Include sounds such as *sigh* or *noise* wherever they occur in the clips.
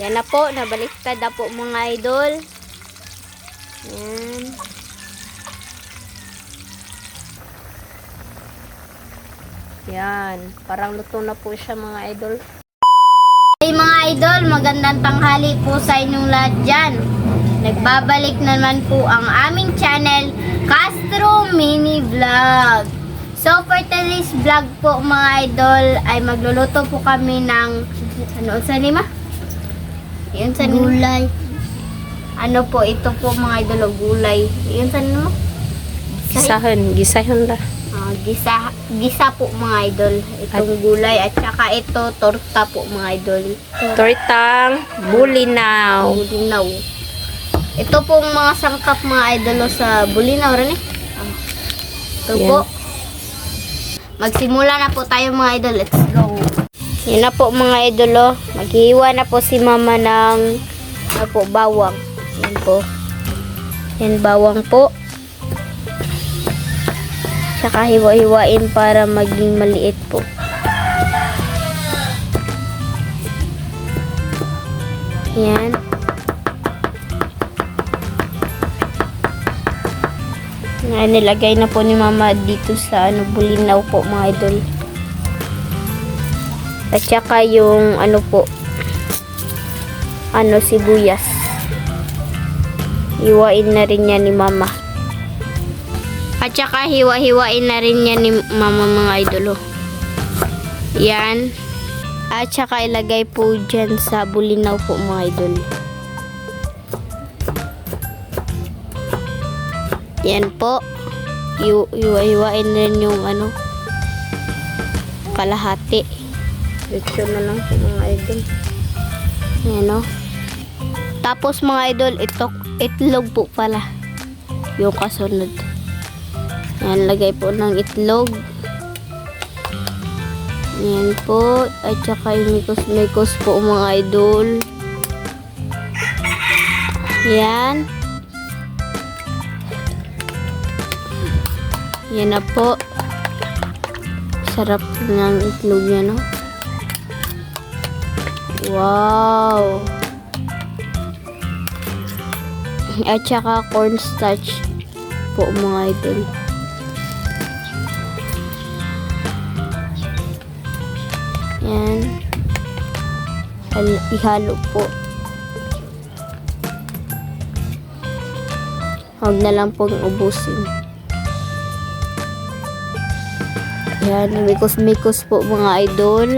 Yan na po, nabaliktad na po mga idol. Yan. Yan, parang luto na po siya mga idol. Hey mga idol, magandang tanghali po sa inyong lahat dyan. Nagbabalik naman po ang aming channel, Castro Mini Vlog. So for today's vlog po mga idol, ay magluluto po kami ng, ano sa nima? Yun sa Gulay. Ano po, ito po mga idol, gulay. Yun sa nima? Gisahon, gisahon ra. Ah, gisa, gisa po mga idol. Itong gulay at saka ito torta po mga idol. Tortang bulinaw. Bulinaw. Ito pong mga sangkap mga idol sa bulinaw rin eh. Ah. Ito Yan. po. Magsimula na po tayo mga idol. Let's go. Yan na po mga idol oh. Maghihiwa na po si mama ng ano po, bawang. Yan po. Yan bawang po. Tsaka hiwa-hiwain para maging maliit po. Yan. Nga, nilagay na po ni mama dito sa ano, bulinaw po mga idol. At saka yung ano po, ano sibuyas. Hiwain na rin yan ni mama. At saka hiwa-hiwain na rin yan ni mama mga idolo. Yan. At saka ilagay po dyan sa bulinaw po mga idol. Yan po. Iw- Iwa-iwain rin yung ano kalahati. Ito na lang mga idol. Yan o. Tapos mga idol, ito, itlog po pala. Yung kasunod. Yan, lagay po ng itlog. Yan po. At saka yung mikos-mikos po mga idol. Yan. Yan na po. Sarap ng itlog niya, no? Wow! At saka cornstarch po mga idol. Yan. Hal- ihalo po. Huwag na lang pong ubusin. Yan, mikos-mikos po mga idol.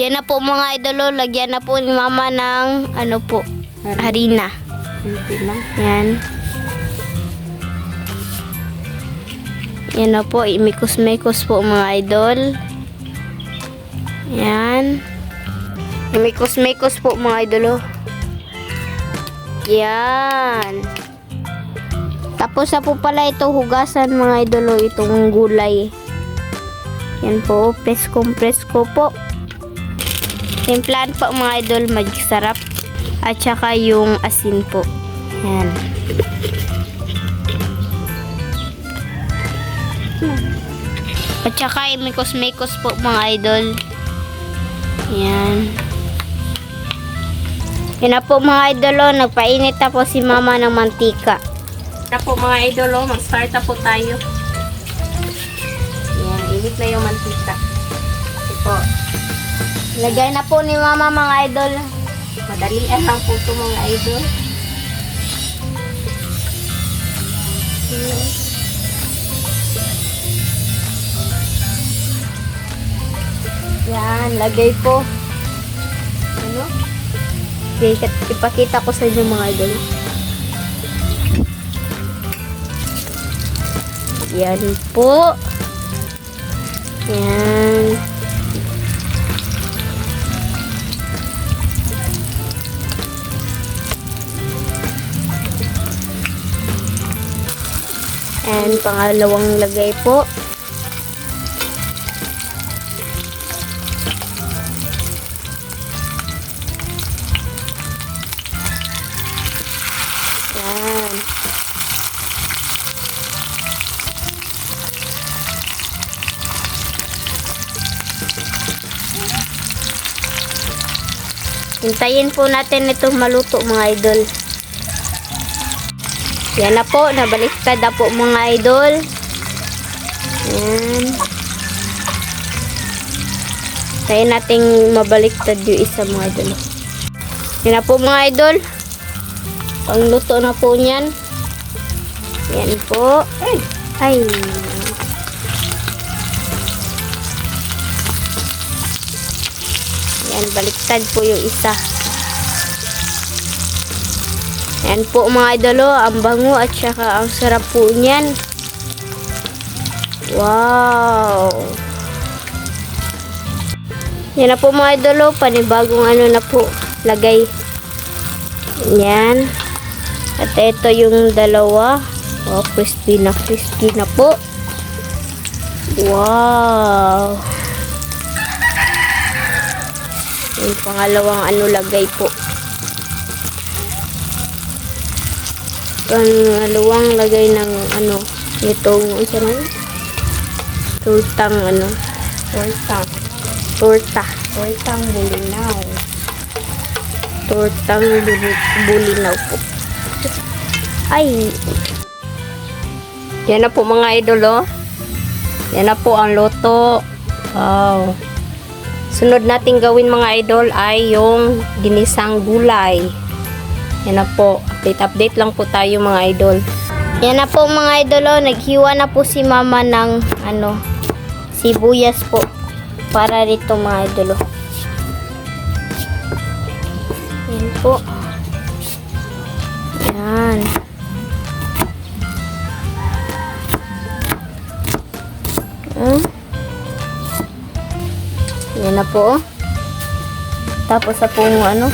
Yan na po mga idol, oh. lagyan na po ni mama ng ano po, harina. Yan. Yan na po, imikos-mikos po mga idol. Yan. Imikos-mikos po mga idol. oh. Yan. Tapos na po pala ito hugasan mga idol oh, itong gulay. Yan po, presko-presko po. Timplahan po mga idol, magsarap. At saka yung asin po. Yan. At saka imikos-mikos po mga idol. Yan. Yan na po mga idol, oh, nagpainit na po si mama ng mantika. Na po mga idol, oh, mag-start na po tayo. Yan, init na yung mantika. Lagay na po ni mama mga idol. Madalian lang po ito mga idol. Yan, lagay po. Ano? Ipakita ko sa inyo mga idol. Yan po. Yan. And pangalawang lagay po. Yan. Hintayin po natin itong maluto mga idol. Yan na po, nabaliktad na po mga idol. Yan. Hintayin nating mabaliktad yung isa mga idol. Yan na po mga idol. Pangluto na po niyan. Yan po. Ay. Yan, baliktad po yung isa. Yan po mga idolo, ang bango at saka ang sarap po niyan. Wow! Yan na po mga idolo, panibagong ano na po, lagay. Yan. At ito yung dalawa. Oh, crispy na crispy na po. Wow! Yung pangalawang ano lagay po. Pangalawang lagay ng ano, itong, ano siya na? Tortang ano, Torta. torta. Tortang bulinaw. Tortang buli- bulinaw po. Ay, Yan na po mga idol, oh. Yan na po ang loto. Wow. Sunod nating gawin mga idol ay yung ginisang gulay. Yan na po. Update-update lang po tayo mga idol. yan na po mga idolo, naghiwa na po si mama ng ano, sibuyas po. Para rito mga idolo. Yan po. Yan. Hmm? Yan na po. oh. Tapos sa po ano,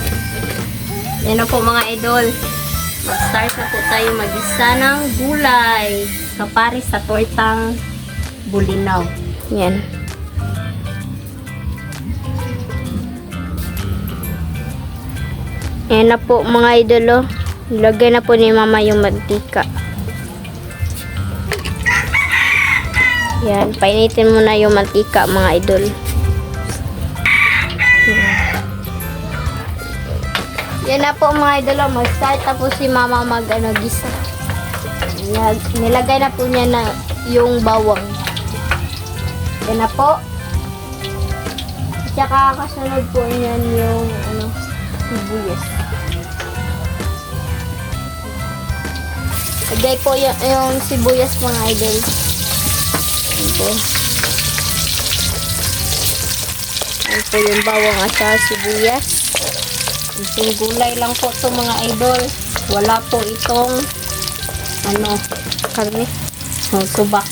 Yan na po mga idol. Mag-start na po tayo mag-isa ng gulay. Kapari sa tortang bulinaw. Yan. Yan na po mga idolo. Ilagay na po ni mama yung mantika. Yan. Painitin mo na yung mantika mga idol. Yan na po mga idolo. Mag-start na po si mama mag ano, gisa. Nilagay na po niya na yung bawang. Yan na po. Tsaka kasunod po niyan yung ano, sibuyas. Lagay po yung, yung sibuyas mga idol. Yan po. Yan po yung bawang at sibuyas. Isang gulay lang po to mga idol. Wala po itong ano, Karne. oh, subak.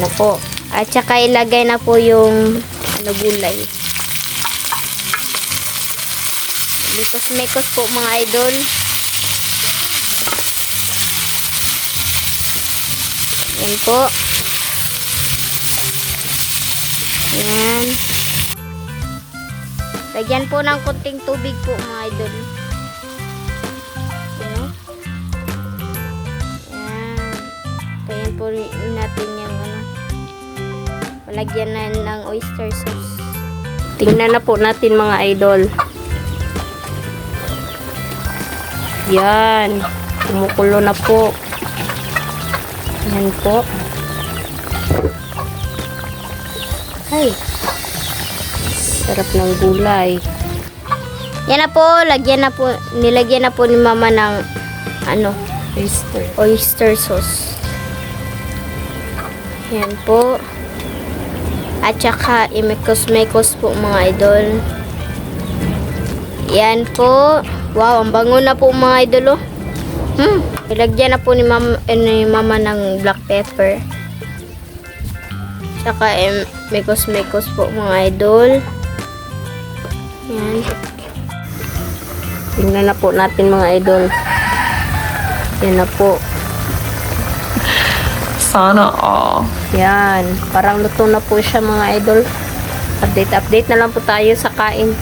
Na po. At saka ilagay na po yung ano, gulay. Mikos-mikos po mga idol. Yan po. Yan. Lagyan po ng kunting tubig po mga idol. Yan. o. Yan. Kaya po natin yung ano. Palagyan na ng oyster sauce. Tingnan na po natin mga idol. Yan. Kumukulo na po. Yan po. Ay. Sarap ng gulay. Yan na po, lagyan na po, nilagyan na po ni mama ng ano, Oyster. oyster sauce. Yan po. At saka imekos-mekos po mga idol. Yan po. Wow, ang bango na po mga idol. Oh. Hmm. Ilagyan na po ni mama, eh, ni mama ng black pepper. Tsaka em, mekos-mekos po mga idol. Yan. Tingnan na po natin mga idol. Yan na po. Sana all. Yan. Parang luto na po siya mga idol. Update-update na lang po tayo sa kain.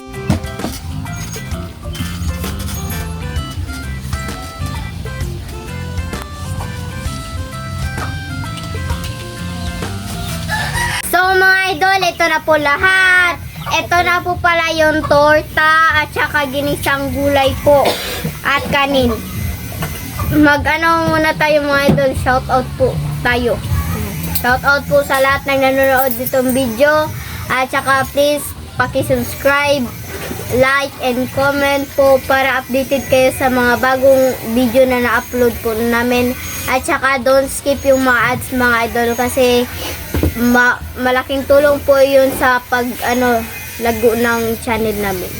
So mga idol, ito na po lahat. Ito na po pala yung torta at saka ginisang gulay po at kanin. Mag-ano muna tayo mga idol, shout out po tayo. Shout out po sa lahat ng nanonood ditong video at saka please paki-subscribe, like, and comment po para updated kayo sa mga bagong video na na-upload po namin. At saka don't skip yung mga ads mga idol kasi ma- malaking tulong po yun sa pag ano lago ng channel namin.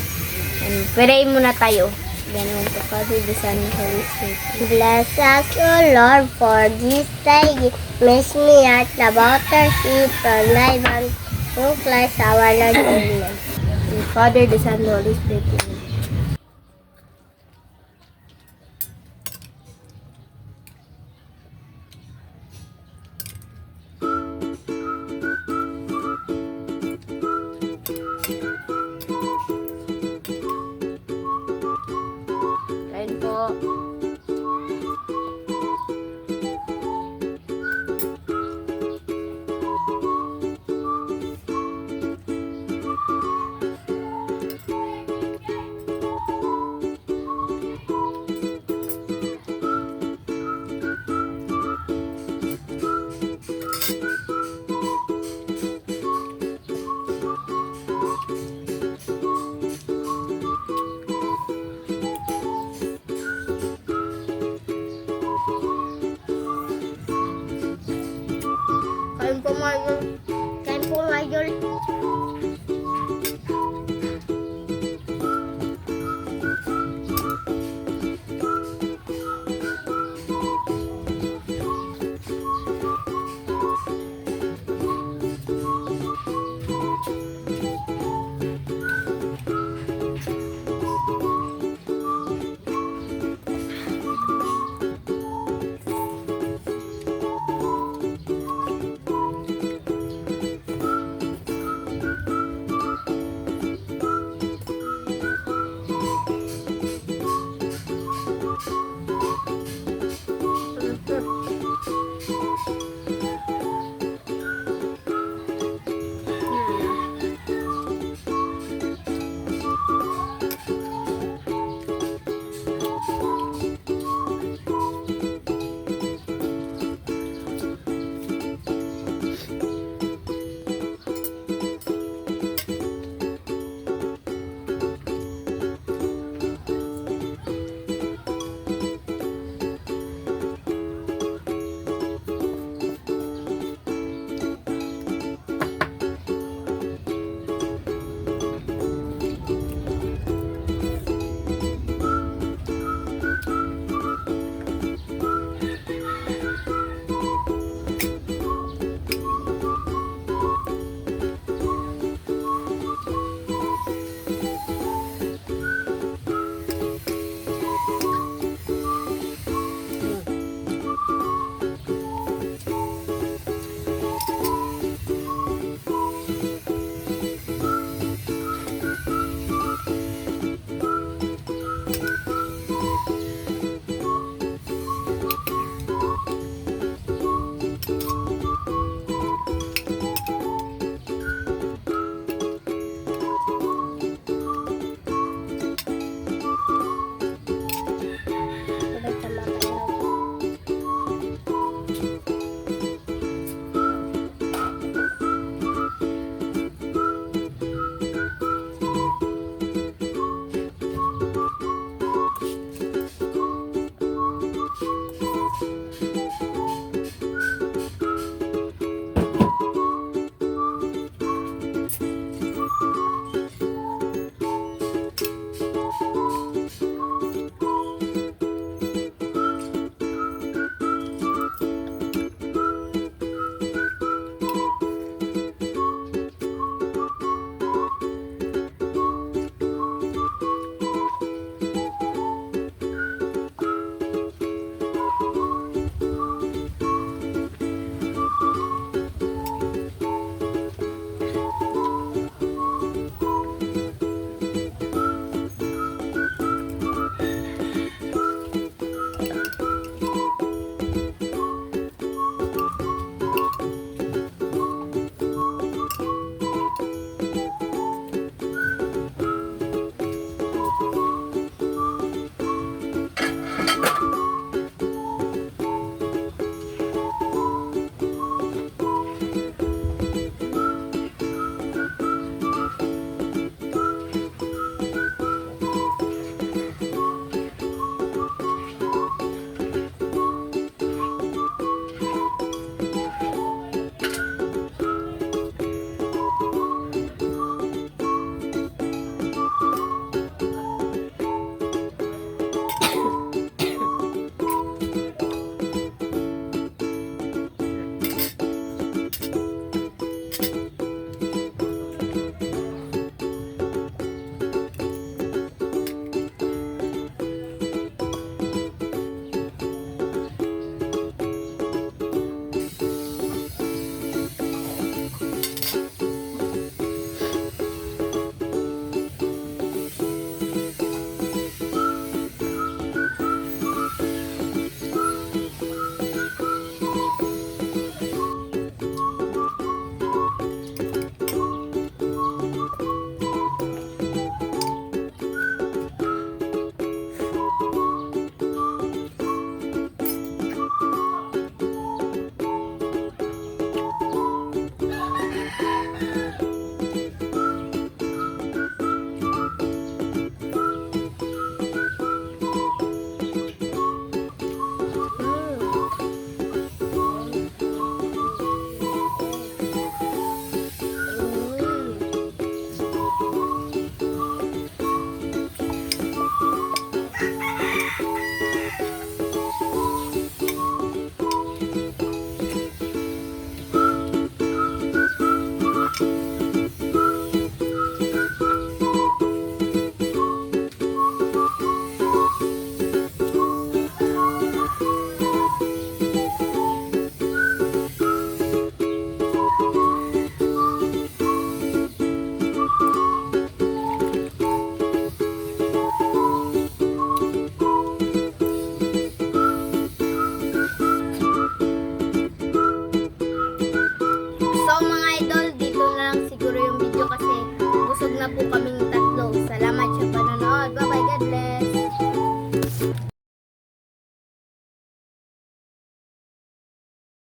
And pray muna tayo. Ganun po, Father, the Son, and Holy Spirit. Bless us, O Lord, for this day. Bless me at the water sea from thy mouth. Through Christ our Lord. Amen. *coughs* Father, the Son, and Holy Spirit. Amen. Kain po mga